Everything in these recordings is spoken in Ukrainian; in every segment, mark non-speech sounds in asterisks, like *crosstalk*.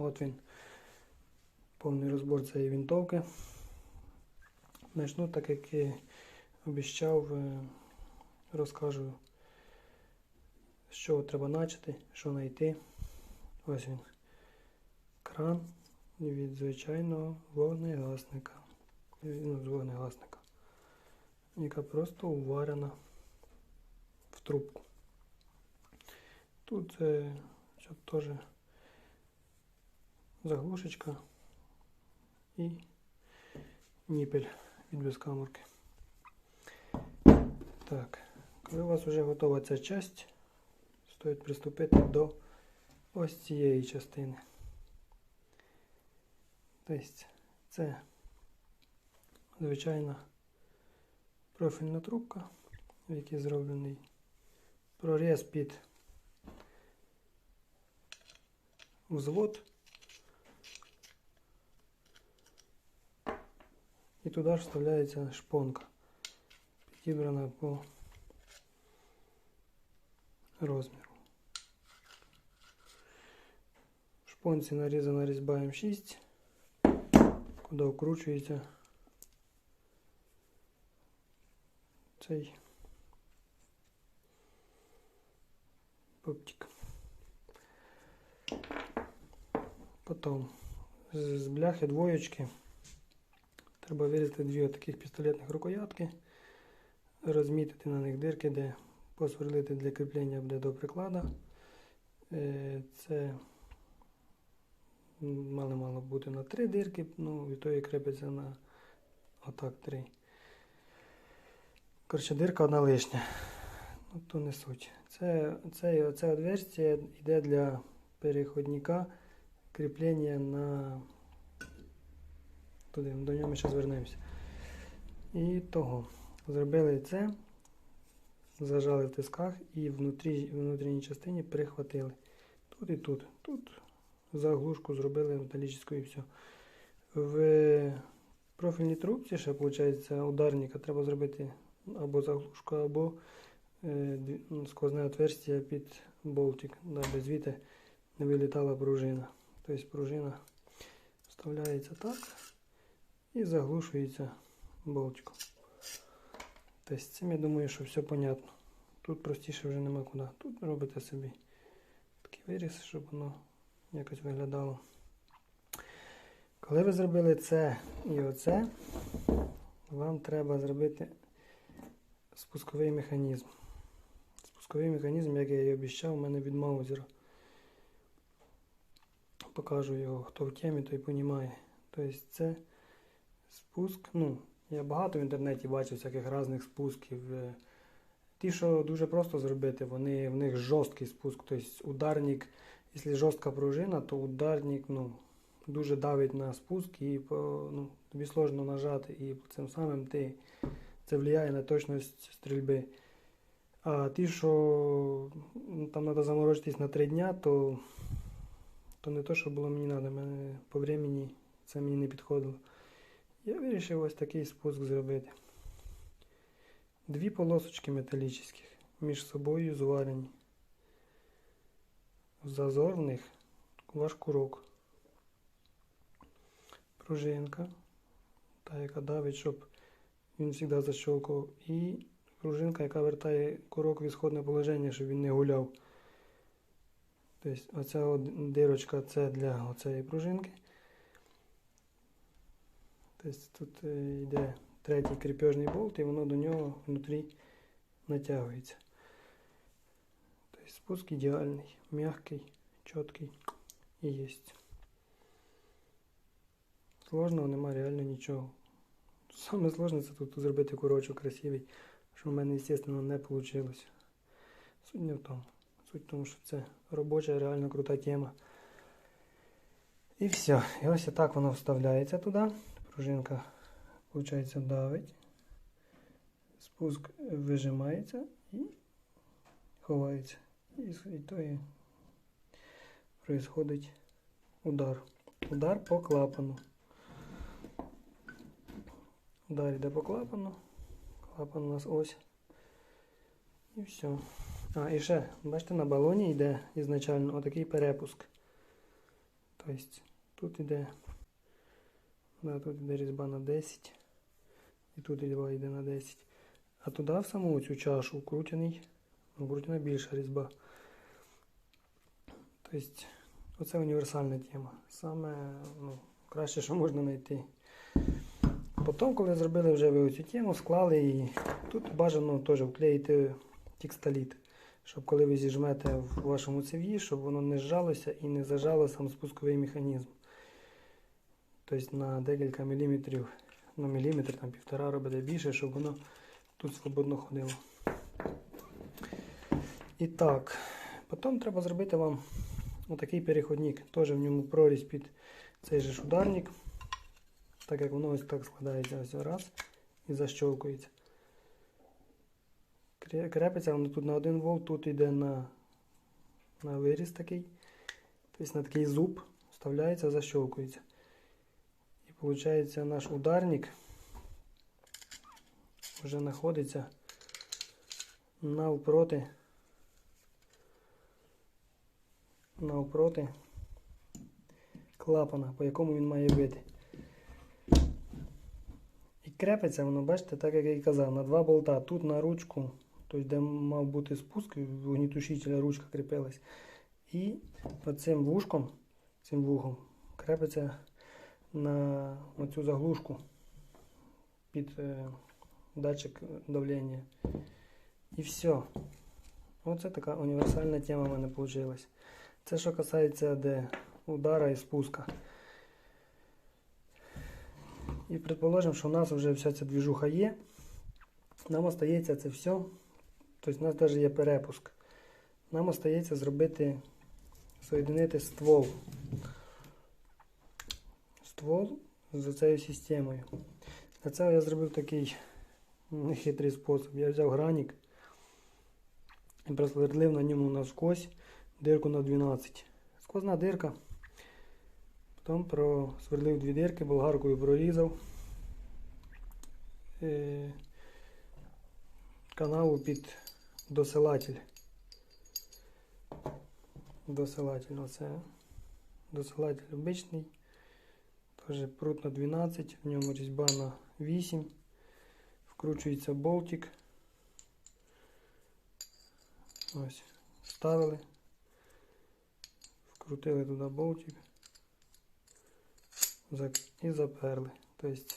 От він. Повний розбор цієї винтовки. Начну, так як і обіщав, е, розкажу, з чого треба почати, що знайти. Ось він. Кран від звичайного вогнегасника. Ну, з вогнегасника. Яка просто уварена в трубку. Тут е, що теж заглушечка і ніпель від безкаморки. Так, коли у вас вже готова ця часть, стоїть приступити до ось цієї частини. Тобто це звичайна профільна трубка, в якій зроблений проріз під взвод. І туди ж вставляється шпонка, підібрана по розміру. В шпонці нарізана різьба М6, куди вкручується цей поптик. Потім з з бляхи двоєчки Треба вирізати дві таких пістолетних рукоятки, розмітити на них дирки, де посверлити для кріплення буде до приклада. Е, Це мало мало бути на три дирки, ну від тої крепиться на отак три. Коротше, дирка одна лишня. Ну, то не суть. Це, це, це отверстие йде для переходника кріплення на туди, до нього ми ще звернемося. І того. Зробили це, зажали в тисках і в внутрішній частині прихватили. Тут і тут. Тут заглушку зробили металічну і все. В профільній трубці ще, виходить, ударника треба зробити або заглушку, або е, сквозне отверстие під болтик, даби звідти не вилітала пружина. Тобто пружина вставляється так і заглушується болтиком. Тобто з цим я думаю, що все понятно. Тут простіше вже нема куди. Тут робите собі такий виріз, щоб воно якось виглядало. Коли ви зробили це і оце, вам треба зробити спусковий механізм. Спусковий механізм, як я і обіцяв, у мене від Маузера. Покажу його, хто в темі, той розуміє. Тобто це спуск. Ну, я багато в інтернеті бачив всяких різних спусків. Е, Ті, що дуже просто зробити, вони, в них жорсткий спуск. Тобто ударник, якщо жорстка пружина, то ударник ну, дуже давить на спуск і ну, тобі сложно нажати. І цим самим ти, це впливає на точність стрільби. А ті, що ну, там треба заморочитись на 3 дня, то, то не то, що було мені треба. Мене по времени це мені не підходило. Я вирішив ось такий спуск зробити. Дві полосочки металічних між собою зварені. В зазор в них ваш курок. Пружинка, та яка давить, щоб він завжди защолкував. І пружинка, яка вертає курок в ісходне положення, щоб він не гуляв. Тобто оця дирочка це для оцеї пружинки. Тобто тут йде третій кріпежний болт і воно до нього внутрі натягується. Тобто спуск ідеальний, м'який, чіткий і є. Сложного нема реально нічого. Саме сложне це тут зробити курочок красивий, що в мене, звісно, не вийшло. Суть не в тому. Суть в тому, що це робоча, реально крута тема. І все. І ось так воно вставляється туди. Пружинка, виходить, давить. Спуск вижимається і ховається. І, то і происходить удар. Удар по клапану. Удар йде по клапану. Клапан у нас ось. І все. А, і ще, бачите, на балоні йде ізначально отакий перепуск. Тобто тут іде, да, тут іде різьба на 10. І тут різьба йде на 10. А туди в саму цю чашу вкрутений, вкрутена більша різьба. Тобто, оце універсальна тема. Саме ну, краще, що можна знайти. Потім, коли зробили вже ви цю тему, склали її. Тут бажано теж вклеїти текстоліт, щоб коли ви зіжмете в вашому цев'ї, щоб воно не зжалося і не зажало сам спусковий механізм. Тобто на декілька міліметрів, на міліметр, там півтора робите більше, щоб воно тут свободно ходило. І так, потім треба зробити вам отакий переходник. Теж в ньому прорізь під цей же ударник. Так як воно ось так складається ось раз і защолкується. Крепиться воно тут на 1 вольт, тут йде на, на виріз такий. Тобто на такий зуб вставляється, защолкується. Виходить наш ударник вже знаходиться навпроти навпроти клапана, по якому він має бити. І крепиться воно, бачите, так як я і казав, на два болта. Тут на ручку, тобто де мав бути спуск, вогнітушителя ручка кріпилась. І оцим вушком, цим вухом крепиться на оцю заглушку під е, датчик давлення. І все. Оце така універсальна тема в мене вийшла. Це що касається де удара і спуска. І предположимо, що у нас вже вся ця двіжуха є. Нам остається це все. Тобто у нас навіть є перепуск. Нам остається зробити, соєдинити ствол. Ствол з цією системою. Для цього я зробив такий нехитрий спосіб. Я взяв гранік і просвердлив на ньому навскось дирку на 12. Сквозна дирка. Потім просверлив дві дирки, болгаркою прорізав е, канаву під досилатель. Досилатель оце. Досилатель обичний. Теж прут на 12, в ньому різьба на 8. Вкручується болтик. Ось, вставили. Вкрутили туди болтик. І заперли. Тобто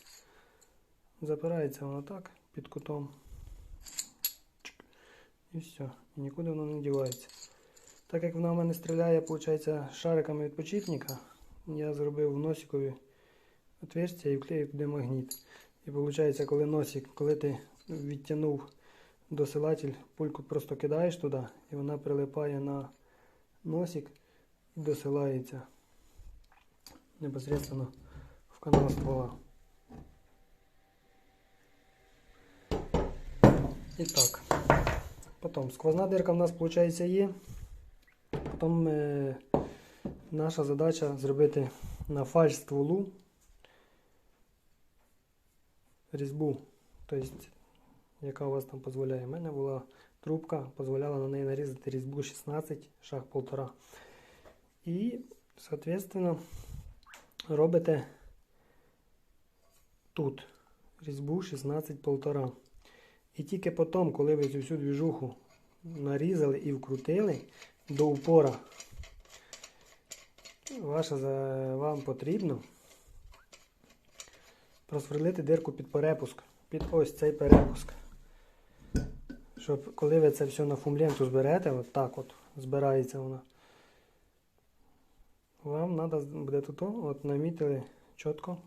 запирається воно так під кутом. І все. І нікуди воно не дівається. Так як вона в мене стріляє, виходить, шариками від почіпника, я зробив в носикові отверстя і вклеїв туди магніт. І виходить, коли носик, коли ти відтягнув досилатель, пульку просто кидаєш туди, і вона прилипає на носик і досилається непосредственно в канал ствола. І так, потім сквозна дирка в нас виходить є. Потім е, наша задача зробити на фальш стволу різьбу, тобто, яка у вас там дозволяє. У мене була трубка, дозволяла на неї нарізати різьбу 16, шаг 1,5. І, соответственно, робите тут різьбу 16,5. І тільки потім, коли ви цю всю двіжуху нарізали і вкрутили до упора, ваша, вам потрібно просверлити дирку під перепуск, під ось цей перепуск. Щоб коли ви це все на фумленту зберете, от так от збирається вона. Вам треба буде тут от намітили чітко.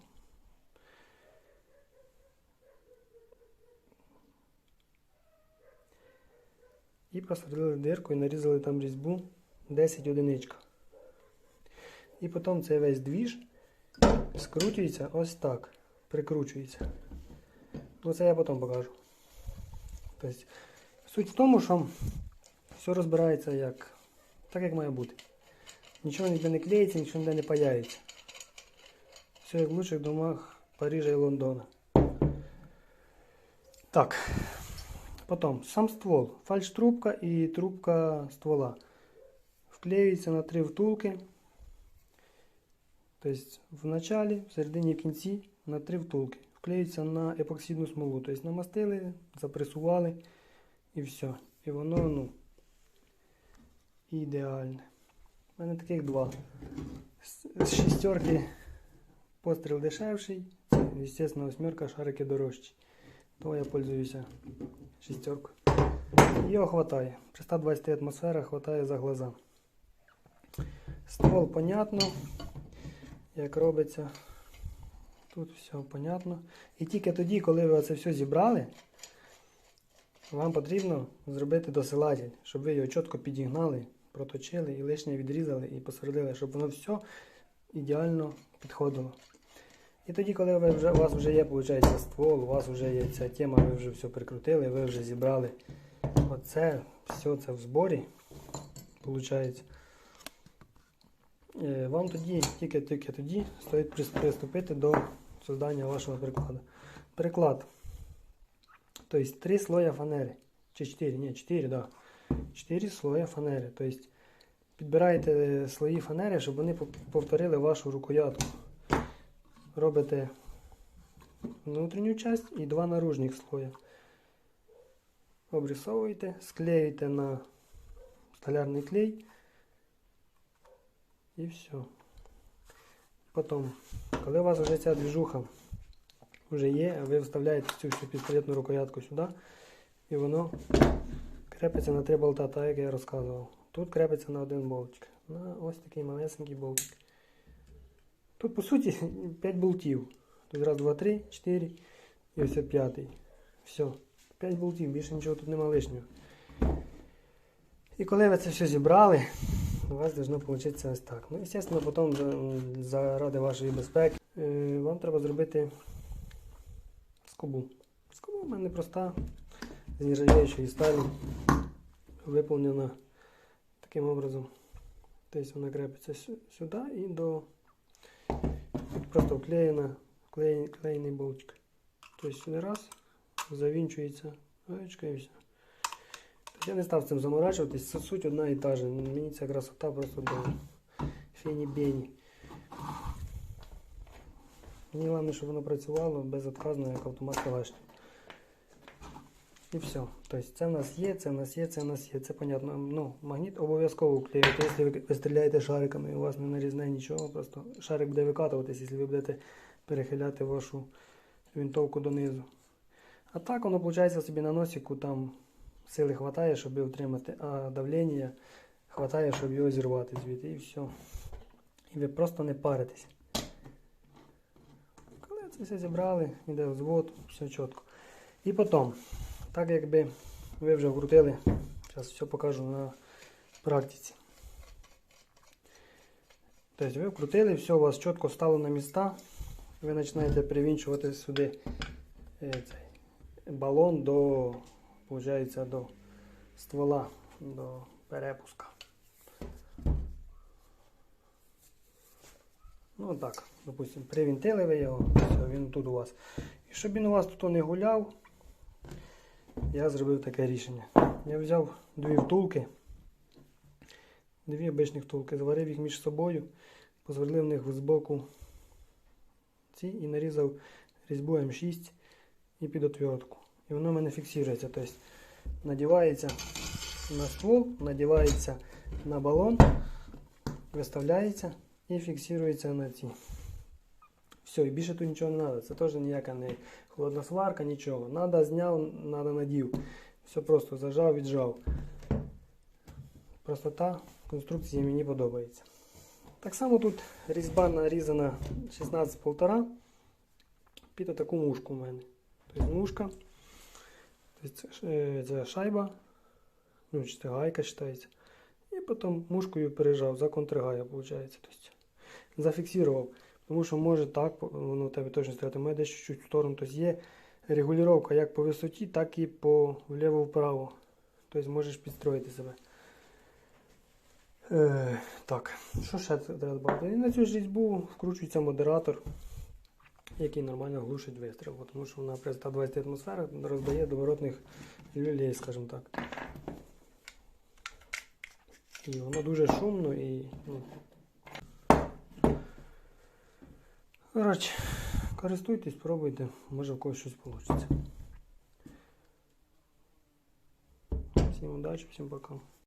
І просверлили дирку і нарізали там різьбу 10 одиничка. І потім цей весь двіж скручується ось так. Прикручується. Ну це я потім покажу. Тобто, суть в тому, що все розбирається як, так, як має бути. Нічого ніде не клеїться, нічого ніде не паяється. Все як в лучших домах Парижа і Лондона. Так. Потім сам ствол. Фальш-трубка і трубка ствола. Вклеюється на три втулки. Тобто в началі, в середині і в кінці На три втулки. Вклеюється на епоксидну смолу. Тобто намастили, запресували і все. І воно ну, ідеальне. У мене таких два. З шістерки постріл дешевший. Звісно, восьмерка шарики дорожчі. То я пользуюся шістеркою. Його хватає. При 120 атмосферах хватає за глаза. Ствол понятно, як робиться. Тут все понятно. І тільки тоді, коли ви це все зібрали, вам потрібно зробити досилатель, щоб ви його чітко підігнали, проточили і лишнє відрізали і посверлили, щоб воно все ідеально підходило. І тоді, коли ви вже, у вас вже є виходить, ствол, у вас вже є ця тема, ви вже все прикрутили, ви вже зібрали оце, все це в зборі, виходить. Е, Вам тоді, тільки, тільки тоді стоїть приступити до создання вашого прикладу. Приклад. Тобто три слоя фанери. Чи 4, ні, 4, да. 4 слоя фанери. Тобто підбираєте слої фанери, щоб вони повторили вашу рукоятку. Робите внутрішню часть і два наружних слоя. Обрисовуєте, склеюєте на столярний клей. І все. Потім, коли у вас вже ця движуха вже є, ви вставляєте цю всю пістолетну рукоятку сюди, і воно крепиться на три болта, так як я розказував. Тут крепиться на один болтик. На ось такий малесенький болтик. Тут, по суті, *laughs* 5 болтів. Тут раз, два, три, чотири і ось п'ятий. Все. 5 болтів, більше нічого тут нема лишнього. І коли ви це все зібрали, у вас должно получитися ось так. Ну, звісно, потім заради вашої безпеки е, вам треба зробити скобу. Скоба в мене проста, з нержавіючої сталі, виповнена таким образом. Тобто вона крепиться сюди і до просто вклеєна, вклеєний болтик. Тобто сюди раз, завінчується, гаєчка і все. Я не став цим заморачуватись, суть одна і та же. Мені ця красота просто до фені-бені. Мені головне, щоб воно працювало безотказно, як автомат калашник. І все. Тобто це в нас є, це в нас є, це в нас є. Це понятно. Ну, магніт обов'язково вклеювати. Якщо ви, стріляєте шариками і у вас не нарізне нічого, просто шарик буде викатуватись, якщо ви будете перехиляти вашу винтовку донизу. А так воно, виходить, собі на носику там сили хватає, щоб його утримати, а давлення хватає, щоб його зірвати звідти. І все. І ви просто не паритесь. Коли це все зібрали, йде взвод, все чітко. І потім, так якби ви вже вкрутили, зараз все покажу на практиці. Тобто ви вкрутили, все у вас чітко стало на міста. Ви починаєте привінчувати сюди е, цей балон до, получається, до ствола, до перепуска. Ну так, допустим, привінтили ви його, все, він тут у вас. І щоб він у вас тут не гуляв, я зробив таке рішення. Я взяв дві втулки, дві обичні втулки, зварив їх між собою, посверлив в них з боку ці і нарізав різьбу М6 і під отвертку. І воно в мене фіксується. Тобто надівається на ствол, надівається на балон, виставляється і фіксується на ці. Все, і більше тут нічого не треба. Це теж ніяка не холодна сварка, нічого. Надо зняв, надо надів. Все просто зажав, віджав. Простота конструкції мені подобається. Так само тут різьба нарізана 16,5 під таку мушку в мене. Тобто мушка. Тобто це, це шайба, ну, чи це гайка вважається. І потім мушкою пережав за контргая, виходить. Тобто, зафіксував. Тому що може так, воно у тебе точно стояти, має десь чуть-чуть в сторону. Тобто є регулювання як по висоті, так і по вліво-вправо. Тобто можеш підстроїти себе. Е, так, що ще треба додати? І на цю ж різьбу вкручується модератор, який нормально глушить вистріл, тому що вона при 120 атмосферах роздає доворотних люлей, скажімо так. І воно дуже шумно і. Ну, користуйтесь, пробуйте, може в когось щось вийде. Всім удачі, всім пока.